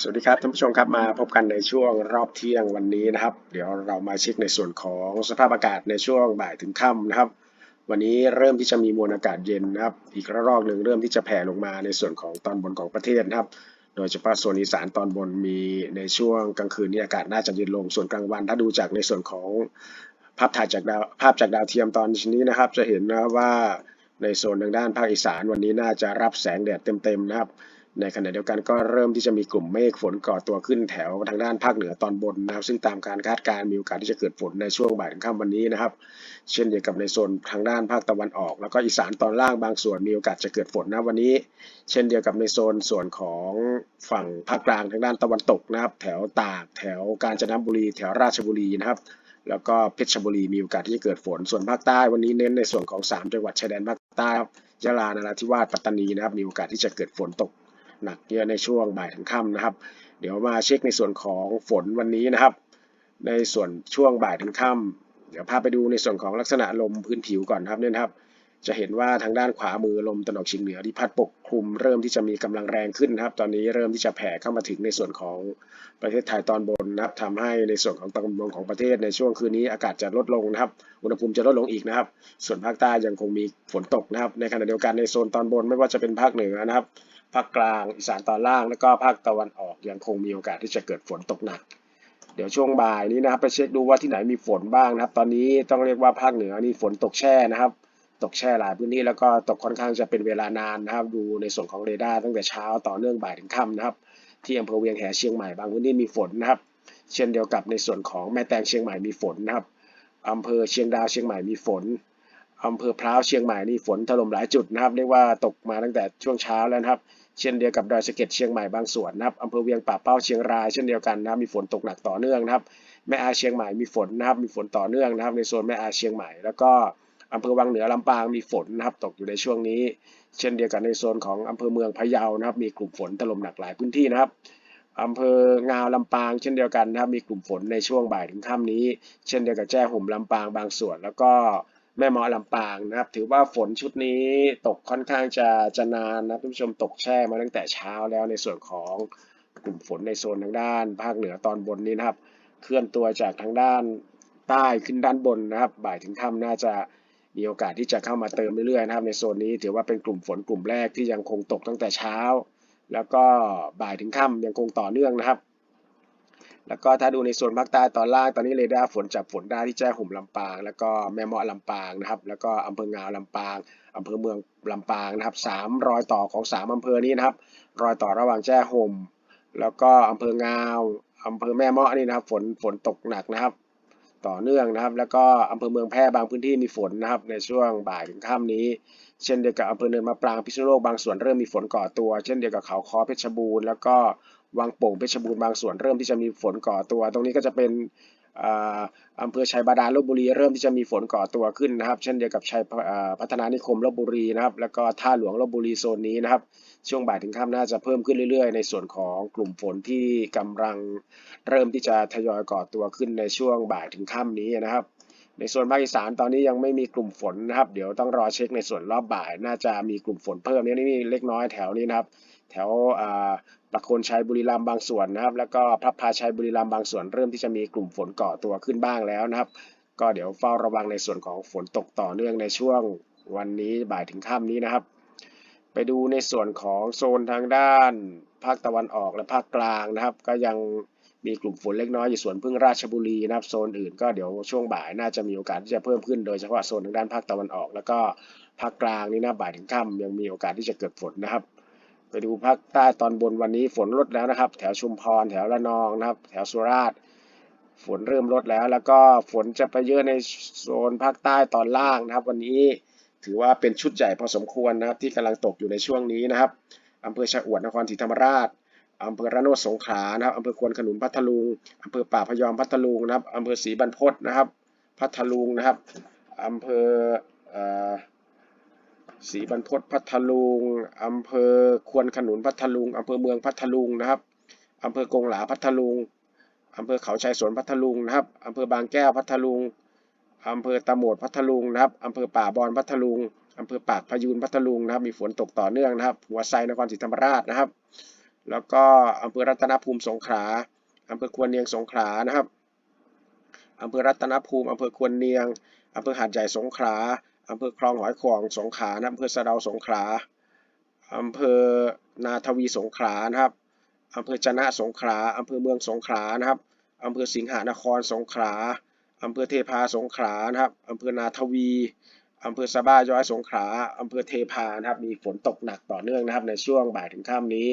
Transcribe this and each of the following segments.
สวัสดีครับท่านผู้ชมครับมาพบกันในช่วงรอบเที่ยงวันนี้นะครับ เดี๋ยวเรามาเช็คในส่วนของสภาพอากาศในช่วงบ่ายถึงค่ำนะครับ วันนี้เริ่มที่จะมีมวลอากาศเย็นนะครับ อีกระลอกหนึ่งเริ่มที่จะแผ่ลงมาในส่วนของตอนบนของประเทศนะครับ โดยเฉพาะโซนอีสานตอนบนมีในช่วงกลางคืนนี้อากาศน่าจะเย็นลงส่วนกลางวัน ถ้าดูจากในส่วนของภาพถ่ายจากดาวภาพจากดาวเทียมตอนนี้นะครับ จะเห็นนะว่าในโซนทางด้านภาคอีสานวันนี้น่าจะรับแสงแดดเต็มๆนะครับ ในขณะเดียวกันก็เริ่มที่จะมีกลุ่มเมฆฝนก่อตัวขึ้นแถวทางด้านภาคเหนือตอนบนนะครับ ซึ่งตามการคาดการณ์มีโอกาสที่จะเกิดฝนในช่วงบ่ายถึงค่ำวันนี้นะครับ เช่นเดียวกับในโซนทางด้านภาคตะวันออก แล้วก็อีสานตอนล่างบางส่วนมีโอกาสจะเกิดฝนนะวันนี้ เช่นเดียวกับในโซนส่วนของฝั่งภาคกลางทางด้านตะวันตกนะครับ แถวตาก แถวกาญจนบุรี แถวราชบุรีนะครับ แล้วก็เพชรบุรีมีโอกาสที่จะเกิดฝน ส่วนภาคใต้วันนี้เน้นในส่วนของ 3 จังหวัดชายแดนภาคใต้ครับยะลานราธิวาสปัตตานีนะครับมีโอกาสที่จะเกิดฝนตก หนักเยอะในช่วงบ่ายถึงค่ำนะครับ เดี๋ยวมาเช็คในส่วนของฝนวันนี้นะครับ ในส่วนช่วงบ่ายถึงค่ำเดี๋ยวพาไปดูในส่วนของลักษณะลมพื้นผิวก่อนครับเนี่ยครับ จะเห็นว่าทางด้านขวามือลมตะวันออกเฉียงเหนือที่พัดปกคลุมเริ่มที่จะมีกำลังแรงขึ้นครับ ตอนนี้เริ่มที่จะแผ่เข้ามาถึงในส่วนของประเทศไทยตอนบนนะครับทำให้ในส่วนของตอนบนของประเทศในช่วงคืนนี้อากาศจะลดลงนะครับ อุณหภูมิจะลดลงอีกนะครับ ส่วนภาคใต้ยังคงมีฝนตกนะครับ ในขณะเดียวกันในโซนตอนบนไม่ว่าจะเป็นภาคเหนือนะครับ ภาคกลาง อีสานตอนล่าง แล้วก็ภาคตะวันออกยังคงมีโอกาสที่จะเกิดฝนตกหนัก เดี๋ยวช่วงบ่ายนี้นะครับไปเช็คดูว่าที่ไหนมีฝนบ้างนะครับ ตอนนี้ต้องเรียกว่าภาคเหนือนี่ฝนตกแช่นะครับ ตกแช่หลายพื้นที่แล้วก็ตกค่อนข้างจะเป็นเวลานานนะครับ ดูในส่วนของเรดาร์ตั้งแต่เช้าต่อเนื่องบ่ายถึงค่ำนะครับ ที่อำเภอเวียงแหเชียงใหม่บางพื้นที่มีฝนนะครับ เช่นเดียวกับในส่วนของแม่แตงเชียงใหม่มีฝนนะครับอำเภอเชียงดาวเชียงใหม่มีฝนอำเภอพร้าวเชียงใหม่นี่ฝนถล่มหลายจุดนะครับ เรียกว่าตกมาตั้งแต่ช่วงเช้าแล้วนะครับ เช่นเดียวกับดอยสะเก็ดเชียงใหม่บางส่วนนะครับอำเภอเวียงป่าเป้าเชียงรายเช่นเดียวกันนะครับมีฝนตกหนักต่อเนื่องนะครับ แม่อาเชียงใหม่มีฝนนะครับมีฝนต่อเนื่องนะครับ ในโซนแม่อาเชียงใหม่ แล้วก็อำเภอวังเหนือลำปางมีฝนนะครับตกอยู่ในช่วงนี้ เช่นเดียวกันในโซนของอำเภอเมืองพะเยานะครับมีกลุ่มฝนถล่มหนักหลายพื้นที่นะครับอำเภองาวลำปางเช่นเดียวกันนะครับมีกลุ่มฝนในช่วงบ่ายถึงค่ำนี้ เช่นเดียวกับแจ้ห่มลำปางบางส่วน แล้วก็ แม่เมาะลำปางนะครับ ถือว่าฝนชุดนี้ตกค่อนข้างจะจะนานนะท่านผู้ชมตกแช่มาตั้งแต่เช้าแล้วในส่วนของกลุ่มฝนในโซนทางด้าน ภาคเหนือตอนบนนี้นะครับ เคลื่อนตัวจากทางด้านใต้ขึ้นด้านบนนะครับ บ่ายถึงค่ำน่าจะมีโอกาสที่จะเข้ามาเติมเรื่อยๆนะครับ ในโซนนี้ถือว่าเป็นกลุ่มฝนกลุ่มแรกที่ยังคงตกตั้งแต่เช้า แล้วก็บ่ายถึงค่ำยังคงต่อเนื่องนะครับ แล้วก็ถ้าดูในส่วนภาคใต้ตอนล่างตอนนี้เรดาร์ฝนจับฝนได้ที่แจ้ห่มลำปาง แล้วก็แม่เมาะลำปางนะครับ แล้วก็อำเภองาวลำปางอำเภอเมืองลำปางนะครับสามรอยต่อของสามอำเภอนี้นะครับ รอยต่อระหว่างแจ้ห่ม แล้วก็อำเภองาวอำเภอแม่เมาะนี่นะครับ ฝนฝนตกหนักนะครับ ต่อเนื่องนะครับ แล้วก็อำเภอเมืองแพร่บางพื้นที่มีฝนนะครับ ในช่วงบ่ายถึงค่ำนี้ เช่นเดียวกับอำเภอเนินมะปรางพิษณุโลกบางส่วนเริ่มมีฝนก่อตัว เช่นเดียวกับเขาคอเพชรบูรณ์แล้วก็วังโป่งเพชรบูรณ์บางส่วนเริ่มที่จะมีฝนก่อตัว ตรงนี้ก็จะเป็น อำเภอชัยบาดาลลบบุรี เริ่มที่จะมีฝนก่อตัวขึ้นนะครับ เช่นเดียวกับชัยพัฒนานิคมลบบุรีนะครับ แล้วก็ท่าหลวงลบบุรีโซนนี้นะครับ ช่วงบ่ายถึงค่ำน่าจะเพิ่มขึ้นเรื่อยๆ ในส่วนของกลุ่มฝนที่กำลังเริ่มที่จะทยอยก่อตัวขึ้นในช่วงบ่ายถึงค่ำนี้นะครับ ในส่วนภาคอีสานตอนนี้ยังไม่มีกลุ่มฝนนะครับ เดี๋ยวต้องรอเช็คในส่วนรอบบ่าย น่าจะมีกลุ่มฝนเพิ่มนี่นี่เล็กน้อยแถวนี้นะครับ แถวอ่าประโคนชัยบุรีรัมย์บางส่วนนะครับ แล้วก็พระพาชัยบุรีรัมย์บางส่วนเริ่มที่จะมีกลุ่มฝนก่อตัวขึ้นบ้างแล้วนะครับ ก็เดี๋ยวเฝ้าระวังในส่วนของฝนตกต่อเนื่องในช่วงวันนี้บ่ายถึงค่ำนี้นะครับ ไปดูในส่วนของโซนทางด้านภาคตะวันออกและภาคกลางนะครับ ก็ยังมีกลุ่มฝนเล็กน้อยอยู่ส่วนพึ่งราชบุรีนะครับโซนอื่นก็เดี๋ยวช่วงบ่ายน่าจะมีโอกาสที่จะเพิ่มขึ้นโดยเฉพาะโซนทางด้านภาคตะวันออก แล้วก็ภาคกลางนี่นะบ่ายถึงค่ำยังมีโอกาสที่จะเกิดฝนนะครับ ไปดูภาคใต้ตอนบนวันนี้ฝนลดแล้วนะครับ แถวชุมพร แถวระนองนะครับ แถวสุราษฎร์ฝนเริ่มลดแล้ว แล้วก็ฝนจะไปเยอะในโซนภาคใต้ตอนล่างนะครับ วันนี้ถือว่าเป็นชุดใหญ่พอสมควรนะครับ ที่กำลังตกอยู่ในช่วงนี้นะครับอำเภอชะอวดนครศรีธรรมราชอำเภอระโนดสงขลานะครับอำเภอควนขนุนพัทลุงอำเภอป่าพยอมพัทลุงนะครับอำเภอศรีบรรพตนะครับ พัทลุงนะครับอำเภอ ศรีบรรพตพัทลุงอำเภอควนขนุนพัทลุงอำเภอเมืองพัทลุงนะครับอำเภอกงหลาพัทลุงอำเภอเขาชัยสวนพัทลุงนะครับอำเภอบางแก้วพัทลุงอำเภอตะโหมดพัทลุงนะครับอำเภอป่าบอนพัทลุงอำเภอปากพยูนพัทลุงนะครับ มีฝนตกต่อเนื่องนะครับ หัวไซนครศรีธรรมราชนะครับ แล้วก็อำเภอรัตนภูมิสงขลาอำเภอควรเนียงสงขลานะครับอำเภอรัตนภูมิอำเภอควรเนียงอำเภอหาดใหญ่สงขลา อำเภอคลองหอยขวางสงขลานะอำเภอสะเดาสงขลาอำเภอนาทวีสงขลานะครับอำเภอจะนะสงขลาอำเภอเมืองสงขลานะครับอำเภอสิงหานครสงขลาอำเภอเทพาสงขลานะครับอำเภอนาทวีอำเภอสะบ้าย้อยสงขลาอำเภอเทพานะครับ มีฝนตกหนักต่อเนื่องนะครับ ในช่วงบ่ายถึงค่ำนี้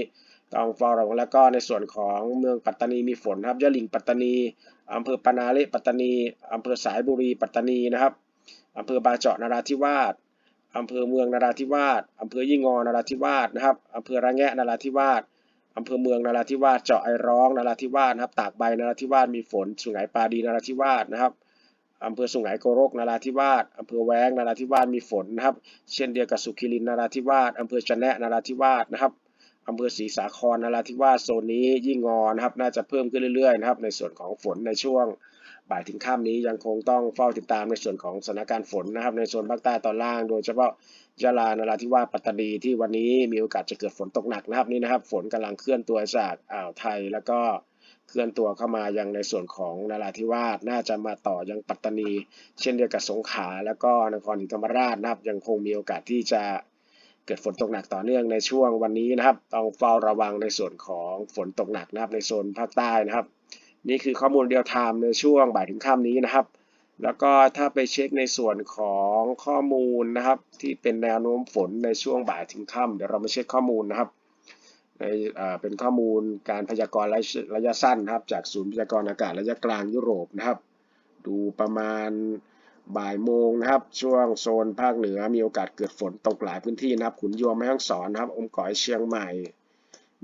ต้องเฝ้าระวังแล้วก็ในส่วนของเมืองปัตตานีมีฝนครับยะหลิงปัตตานีอำเภอปนาเลปัตตานีอำเภอสายบุรีปัตตานีนะครับ อำเภอบาเจาะนราธิวาสอำเภอเมืองนราธิวาสอำเภอยี่งอนราธิวาสนะครับอำเภอระแงะนราธิวาสอำเภอเมืองนราธิวาสเจาะไอร้องนราธิวาสนะครับตากใบนราธิวาสมีฝนสุไหงปาดีนราธิวาสนะครับอำเภอสุไหงโกรกนราธิวาสอำเภอแว้งนราธิวาสมีฝนนะครับ เช่นเดียวกับสุขิรินนราธิวาสอำเภอจะแนะนราธิวาสนะครับอำเภอศรีสาครนราธิวาสโซนนี้ยิ่งงอนะครับ น่าจะเพิ่มขึ้นเรื่อยๆนะครับ ในส่วนของฝนในช่วง บ่ายถึงค่ำนี้ยังคงต้องเฝ้าติดตามในส่วนของสถานการณ์ฝนนะครับในโซนภาคใต้ตอนล่าง โดยเฉพาะยะลานราธิวาสปัตตานีที่วันนี้มีโอกาสจะเกิดฝนตกหนักนะครับนี่นะครับ ฝนกำลังเคลื่อนตัวจากอ่าวไทยแล้วก็เคลื่อนตัวเข้ามายังในส่วนของนราธิวาสน่าจะมาต่อยังปัตตานี เช่นเดียวกับสงขลาแล้วก็นครศรีธรรมราชนะครับ ยังคงมีโอกาสที่จะเกิดฝนตกหนักต่อเนื่องในช่วงวันนี้นะครับ ต้องเฝ้าระวังในส่วนของฝนตกหนักนะครับในโซนภาคใต้นะครับ นี่คือข้อมูลเดียวไทม์ในช่วงบ่ายถึงค่ำนี้นะครับ แล้วก็ถ้าไปเช็คในส่วนของข้อมูลนะครับ ที่เป็นแนวโน้มฝนในช่วงบ่ายถึงค่ำเดี๋ยวเรามาเช็คข้อมูลนะครับในเป็นข้อมูลการพยากรณ์ระยะสั้นนะครับ จากศูนย์พยากรณ์อากาศระยะกลางยุโรปนะครับ ดูประมาณบ่ายโมงนะครับ ช่วงโซนภาคเหนือมีโอกาสเกิดฝนตกหลายพื้นที่นะครับ ขุนยวมแม่ฮ่องสอนนะครับ อมก๋อยเชียงใหม่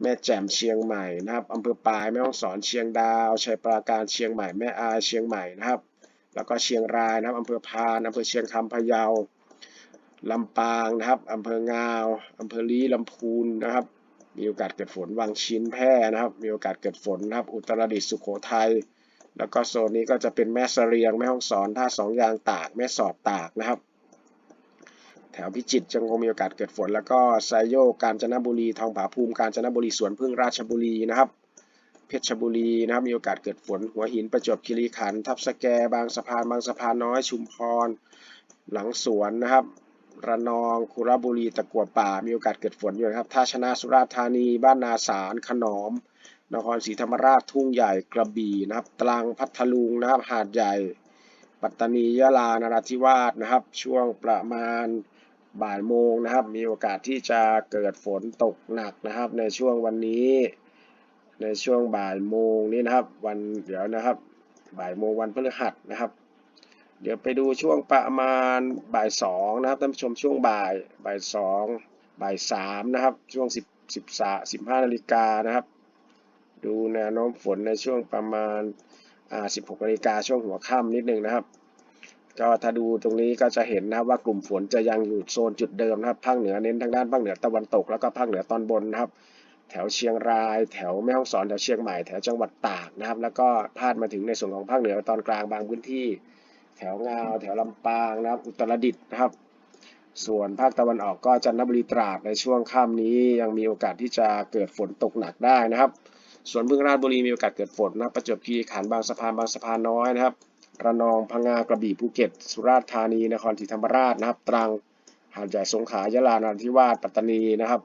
แม่แจ่มเชียงใหม่นะครับอำเภอปายแม่ฮ่องสอนเชียงดาวชัยปราการเชียงใหม่แม่อายเชียงใหม่นะครับ แล้วก็เชียงรายนะครับอำเภอพานอำเภอเชียงคำพะเยาลำปางนะครับอำเภองาวอำเภอลีลำพูนนะครับ มีโอกาสเกิดฝนวังชิ้นแพร่นะครับ มีโอกาสเกิดฝนนะครับ อุตรดิตถ์สุโขทัยแล้วก็โซนนี้ก็จะเป็นแม่เสรียงแม่ฮ่องสอนท่าสองยางตากแม่สอดตากนะครับ แถวพิจิตรยังคงมีโอกาสเกิดฝน แล้วก็ไซโยกกาญจนบุรี ทองผาภูมิ กาญจนบุรี สวนพึ่งราชบุรีนะครับ เพชรบุรีนะครับ มีโอกาสเกิดฝน หัวหิน ประจวบคีรีขันธ์ ทับสแก บางสะพาน บางสะพานน้อย ชุมพร หลังสวนนะครับ ระนอง คุระบุรี ตะกัวป่า มีโอกาสเกิดฝนอยู่นะครับ ท่าชนะสุราษฎร์ธานี บ้านนาสาร ขนอม นครศรีธรรมราช ทุ่งใหญ่ กระบี่นะครับ ตรัง พัทลุงนะครับ หาดใหญ่ ปัตตานี ยะลา นราธิวาสนะครับ ช่วงประมาณ บ่ายโมงนะครับ มีโอกาสที่จะเกิดฝนตกหนักนะครับ ในช่วงวันนี้ ในช่วงบ่ายโมงนี้นะครับ วันเดี๋ยวนะครับ บ่ายโมงวันพฤหัสนะครับ เดี๋ยวไปดูช่วงประมาณบ่ายสองนะครับท่านผู้ชมช่วงบ่ายบ่ายสองบ่ายสามนะครับ ช่วงสิบสิบสาสิบห้านาฬิกานะครับ ดูแนวโน้มฝนในช่วงประมาณอ่า16นาฬิกาช่วงหัวค่ำนิดนึงนะครับ ก็ถ้าดูตรงนี้ก็จะเห็นนะครับว่ากลุ่มฝนจะยังอยู่โซนจุดเดิมนะครับภาคเหนือเน้นทางด้านภาคเหนือตะวันตกแล้วก็ภาคเหนือตอนบนนะครับ แถวเชียงราย แถวแม่ฮ่องสอนแถวเชียงใหม่แถวจังหวัดตากนะครับ แล้วก็พาดมาถึงในส่วนของภาคเหนือตอนกลางบางพื้นที่ แถวงาวแถวลำปางนะครับอุตรดิตถ์นะครับ ส่วนภาคตะวันออกก็จันทบุรีตราดในช่วงค่ำนี้ยังมีโอกาสที่จะเกิดฝนตกหนักได้นะครับ ส่วนบึงราชบุรีมีโอกาสเกิดฝนนะประจวบคีรีขันธ์บางสะพานบางสะพานน้อยนะครับ ระนองพังงากระบี่ภูเก็ต สุราษฎร์ธานีนครศรีธรรมราชนะครับ ตรังหาดใหญ่สงขลายะลานราธิวาสปัตตานีนะครับ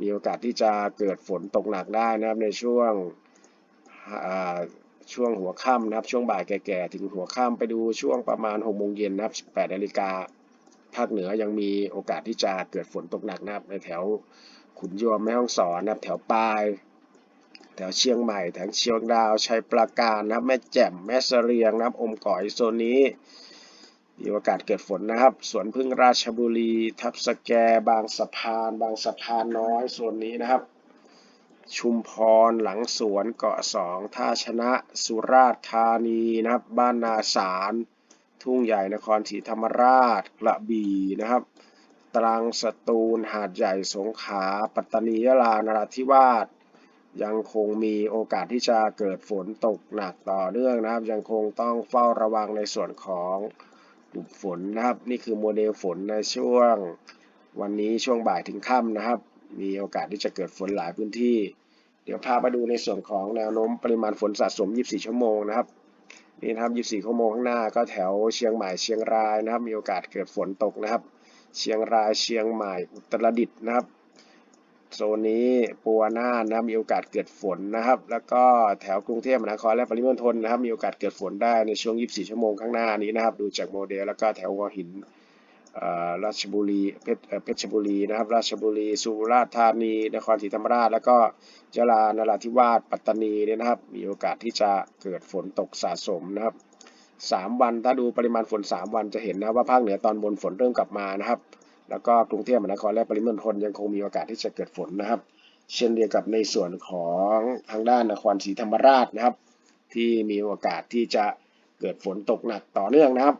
มีโอกาสที่จะเกิดฝนตกหนักได้นะครับในช่วงช่วงหัวค่ำนะครับ ช่วงบ่ายแก่ๆถึงหัวค่ำไปดูช่วงประมาณ6โมงเย็นนะครับ18นาฬิกาภาคเหนือยังมีโอกาสที่จะเกิดฝนตกหนักนะครับในแถวขุนยวมแม่ฮ่องสอนนะครับแถวปาย แถวเชียงใหม่แถวเชียงดาวชัยปราการนะครับ แม่แจ่มแม่เสรียงนะครับ อมก๋อยโซนนี้มีโอกาสเกิดฝนนะครับ สวนพึ่งราชบุรี ทับสแก บางสะพาน บางสะพานน้อยโซนนี้นะครับ ชุมพรหลังสวนเกาะสองท่าชนะสุราษฎร์ธานีนะครับ บ้านนาสารทุ่งใหญ่นครศรีธรรมราชกระบี่นะครับ ตรังสตูลหาดใหญ่สงขลาปัตตานียะลานราธิวาส ยังคงมีโอกาสที่จะเกิดฝนตกหนักต่อเนื่องนะครับ ยังคงต้องเฝ้าระวังในส่วนของกลุ่มฝนนะครับ นี่คือโมเดลฝนในช่วงวันนี้ช่วงบ่ายถึงค่ำนะครับ มีโอกาสที่จะเกิดฝนหลายพื้นที่ เดี๋ยวพาไปดูในส่วนของแนวโน้มปริมาณฝนสะสม 24 ชั่วโมงนะครับนี่นะครับ 24 ชั่วโมงข้างหน้าก็แถวเชียงใหม่เชียงรายนะครับ มีโอกาสเกิดฝนตกนะครับ เชียงรายเชียงใหม่อุตรดิตถ์นะครับ โซนนี้ปัวน่านนะครับมีโอกาสเกิดฝนนะครับ แล้วก็แถวกรุงเทพมหานครและปริมณฑลนะครับ มีโอกาสเกิดฝนได้ในช่วง 24 ชั่วโมงข้างหน้านี้นะครับ ดูจากโมเดลแล้วก็แถวหัวหินอ่อราชบุรีเพชรเอ่อเพชรบุรีนะครับ ราชบุรี สุราษฎร์ธานีนครศรีธรรมราช แล้วก็ยะลานราธิวาสปัตตานีเนี่ยนะครับ มีโอกาสที่จะเกิดฝนตกสะสมนะครับสามวันถ้าดูปริมาณฝนสามวันจะเห็นนะว่าภาคเหนือตอนบนฝนเริ่มกลับมานะครับ แล้วก็กรุงเทพมหานครและปริมณฑลยังคงมีโอกาสที่จะเกิดฝนนะครับ เช่นเดียวกับในส่วนของทางด้านนครศรีธรรมราชนะครับ ที่มีโอกาสที่จะเกิดฝนตกหนักต่อเนื่องนะครับ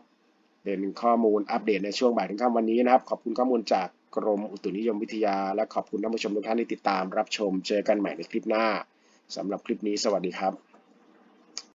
เป็นข้อมูลอัปเดตในช่วงบ่ายถึงค่ำวันนี้นะครับ ขอบคุณข้อมูลจากกรมอุตุนิยมวิทยา และขอบคุณท่านผู้ชมทุกท่านที่ติดตามรับชม เจอกันใหม่ในคลิปหน้าสำหรับคลิปนี้สวัสดีครับ